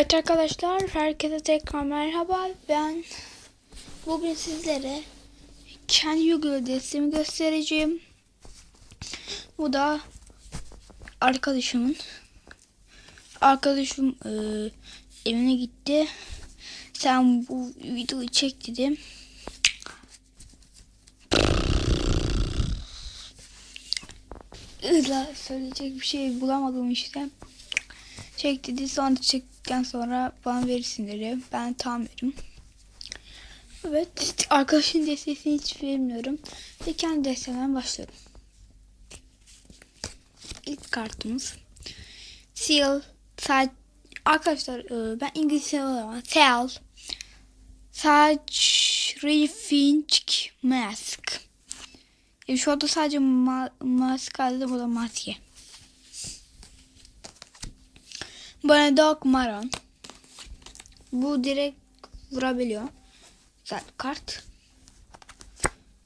Evet arkadaşlar, herkese tekrar merhaba. Ben bugün sizlere kendi Yu-Gi-Oh destemi göstereceğim. Bu da arkadaşımın. Arkadaşım e, evine gitti. Sen bu videoyu çek dedim. Hızla söyleyecek bir şey bulamadım işte. Çek dedi sonra çektikten sonra bana verirsin dedi. Ben tamam veririm. Evet arkadaşın destesini hiç bilmiyorum. Ve kendi destemden başlıyorum. İlk kartımız. Seal. Saç. Arkadaşlar e, ben İngilizce olamam. Seal. Saç. Finch Mask. E, şu anda sadece ma mask aldım. O da maske. Bana Dog Maron. Bu direkt vurabiliyor. Güzel kart.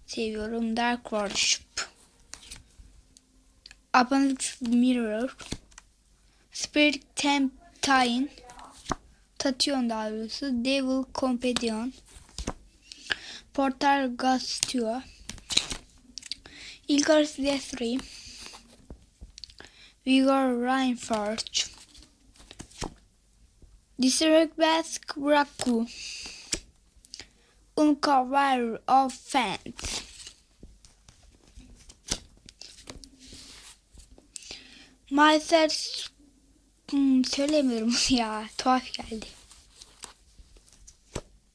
Seviyorum. Dark Worship. Abundant Mirror. Spirit Temptine. Tation daha doğrusu. Devil Companion. Portal Gastio. Ilgars Deathray. Vigor Reinforge. Disrespect Raku. Uncover Offense. Myself hmm, söylemiyorum ya. Tuhaf geldi.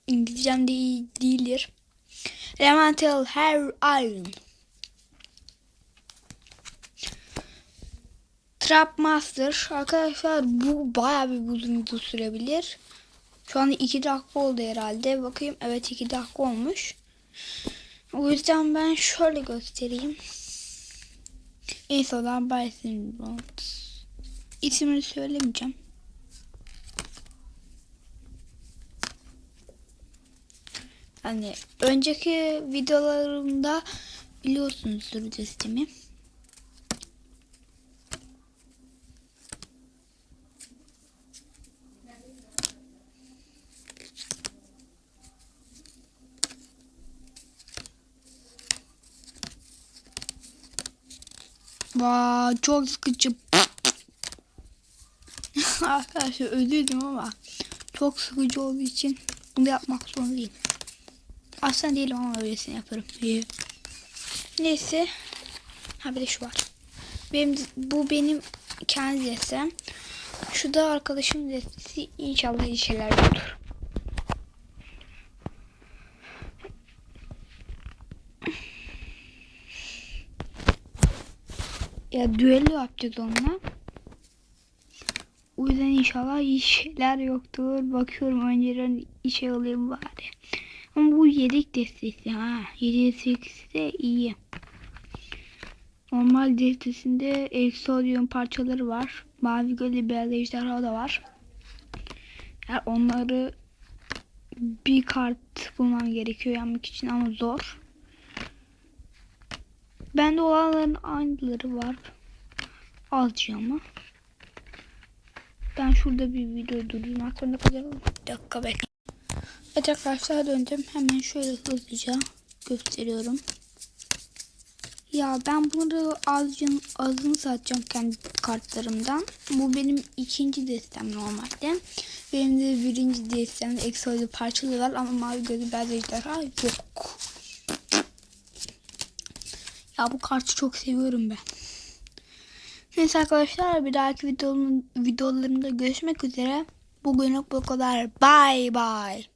İngilizcem de iyi değildir. Elemental Hair Iron. Trap Master. Arkadaşlar bu bayağı bir uzun video sürebilir. Şu anda 2 dakika oldu herhalde. Bakayım evet 2 dakika olmuş. O yüzden ben şöyle göstereyim. İnsanlar Bison Bond. İsmini söylemeyeceğim. Yani önceki videolarımda biliyorsunuzdur Vay çok sıkıcı. Arkadaşlar özledim ama çok sıkıcı olduğu için bunu yapmak zorundayım. Aslında değilim ama öylesine yaparım. Neyse. Ha bir de şu var. Benim bu benim kendi destem. Şu da arkadaşım destesi. İnşallah iyi şeyler olur. Ya düello yapacağız onunla. O yüzden inşallah iyi şeyler yoktur. Bakıyorum önceden işe alayım bari. Ama bu yedek destesi ha. 7 8 de iyi. Normal destesinde Exodium parçaları var. Mavi gölü beyaz ejderha da var. Yani onları bir kart bulmam gerekiyor yanmak için ama zor. Bende olanların aynıları var. Azca ama. Ben şurada bir video durdurmak zorunda kalırım. Bir dakika bekle. Evet arkadaşlar döndüm. Hemen şöyle hızlıca gösteriyorum. Ya ben bunları azcın azını satacağım kendi kartlarımdan. Bu benim ikinci destem normalde. Benim de birinci destemde eksoylu parçalı var ama mavi gözü beyaz ejderha yok. Ya bu kartı çok seviyorum ben. Neyse arkadaşlar bir dahaki videolarımda görüşmek üzere. Bugünlük bu kadar. Bye bye.